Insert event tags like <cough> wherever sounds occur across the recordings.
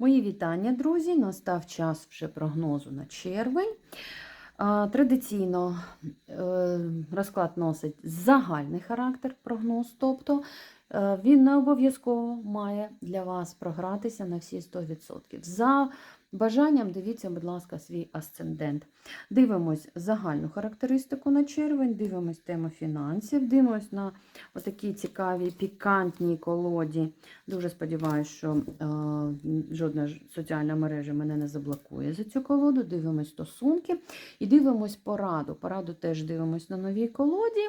Мої вітання, друзі! Настав час вже прогнозу на червень. Традиційно е, розклад носить загальний характер прогноз, тобто е, він не обов'язково має для вас програтися на всі 100%. За бажанням дивіться, будь ласка, свій асцендент. Дивимось загальну характеристику на червень, дивимось тему фінансів, дивимось на отакі цікаві пікантні колоді. Дуже сподіваюся, що е, жодна соціальна мережа мене не заблокує за цю колоду. Дивимось стосунки і дивимось пораду. Пораду теж дивимось на новій колоді.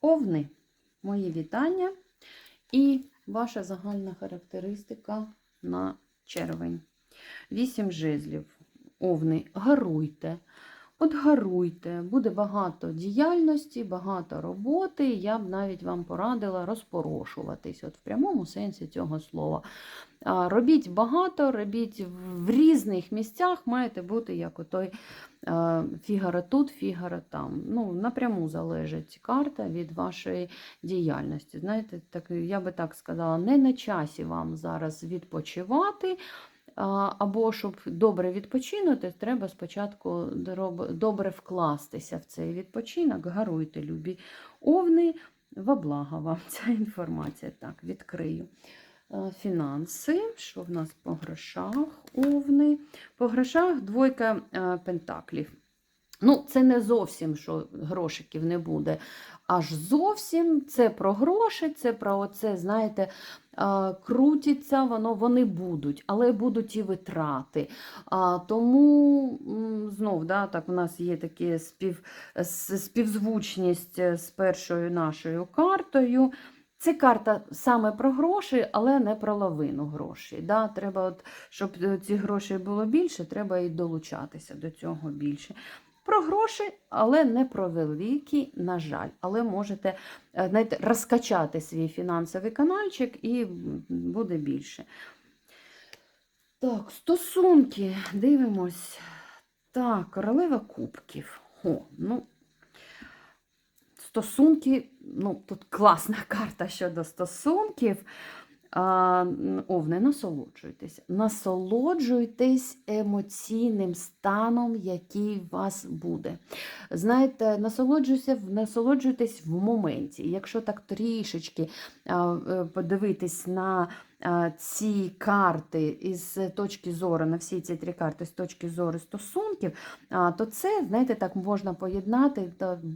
Овни, мої вітання і ваша загальна характеристика на червень. Вісім жезлів. Овни, гаруйте. От гаруйте, буде багато діяльності, багато роботи. Я б навіть вам порадила розпорошуватись, от в прямому сенсі цього слова. Робіть багато, робіть в різних місцях, маєте бути як отой фігара тут, фігара там. Ну, Напряму залежить карта від вашої діяльності. Знаєте, так, Я би так сказала, не на часі вам зараз відпочивати. Або щоб добре відпочинути, треба спочатку добре вкластися в цей відпочинок. Гаруйте, любі овни, во благо вам <laughs> ця інформація. Так, відкрию. Фінанси, що в нас по грошах овни? По грошах двойка пентаклів. Ну, це не зовсім, що грошиків не буде. Аж зовсім це про гроші, це про оце, знаєте, крутиться, воно, вони будуть, але будуть і витрати. Тому знов, да, так, у нас є такі спів, співзвучність з першою нашою картою. Це карта саме про гроші, але не про лавину грошей. Да? Треба, от, щоб ці гроші було більше, треба і долучатися до цього більше. Про гроші, але не про великі, на жаль. Але можете знаєте, розкачати свій фінансовий каналчик і буде більше. Так, стосунки, дивимось. Так, королева кубків. О, ну, Стосунки, ну, тут класна <laughs> карта щодо стосунків. А, Овне, насолоджуйтесь. Насолоджуйтесь емоційним станом, який у вас буде. Знаєте, насолоджуйтесь, насолоджуйтесь в моменті. Якщо так трішечки е, подивитись на ці карти із точки зору, на всі ці три карти з точки зору стосунків, то це, знаєте, так можна поєднати,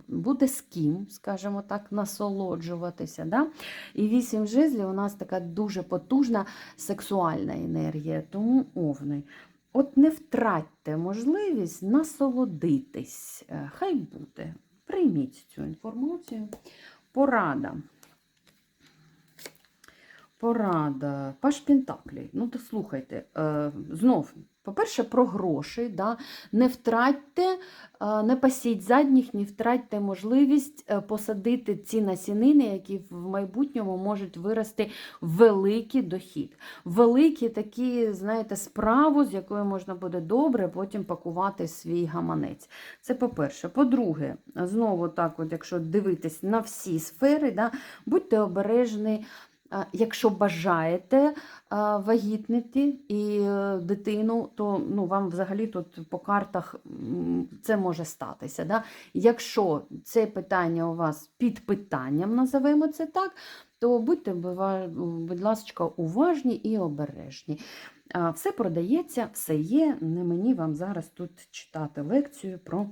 буде з ким, скажімо так, насолоджуватися. Да? І вісім жезлів у нас така дуже потужна сексуальна енергія, тому овни. От не втратьте можливість насолодитись. Е, хай буде. Прийміть цю інформацію. Порада. Порада. Паш Пентаклі. Ну, то слухайте, е, знов, по-перше, про гроші. Да? Не втратьте, е, не пасіть задніх, не втратьте можливість е, посадити ці насінини, які в майбутньому можуть вирости великий дохід. Великі такі, знаєте, справу, з якою можна буде добре потім пакувати свій гаманець. Це по-перше. По-друге, знову так, от, якщо дивитись на всі сфери, да, будьте обережні. Якщо бажаєте вагітнити і е, дитину, то ну, вам взагалі тут по картах це може статися. Да? Якщо це питання у вас під питанням, називаємо це так, то будьте, будь ласка, уважні і обережні. Все продається, все є. Не мені вам зараз тут читати лекцію про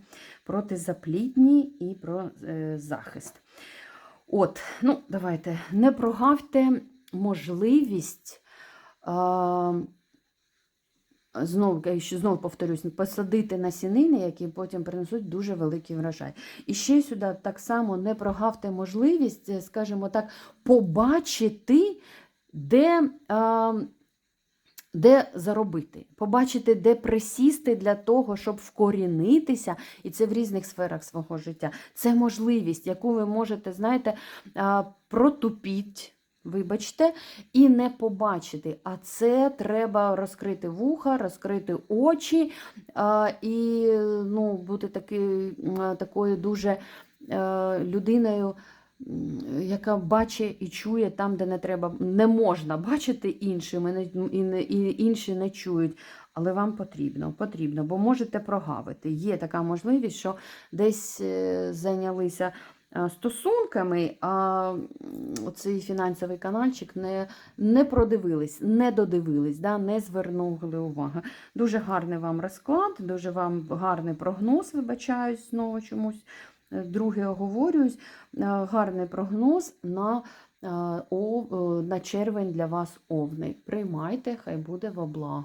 протизаплідні і про е, захист. От, ну, давайте, не прогавте можливість, а, знову, знову повторюсь, посадити насінини, які потім принесуть дуже великий врожай. І ще сюди так само не прогавте можливість, скажімо так, побачити, де. Де заробити, побачити, де присісти для того, щоб вкорінитися, і це в різних сферах свого життя. Це можливість, яку ви можете, знаєте, протупіть. Вибачте, і не побачити. А це треба розкрити вуха, розкрити очі і ну, бути таки, такою дуже е, людиною, яка бачить і чує там, де не треба, не можна бачити іншим, і, інші не чують. Але вам потрібно, потрібно, бо можете прогавити. Є така можливість, що десь е, зайнялися е, стосунками, а м, оцей фінансовий каналчик не, не продивились, не додивились, да, не звернули увагу. Дуже гарний вам розклад, дуже вам гарний прогноз, вибачаюсь, знову чомусь. Друге оговорююсь, Е, гарний прогноз на, е, о- е, на червень для вас овний. Приймайте, хай буде во благо.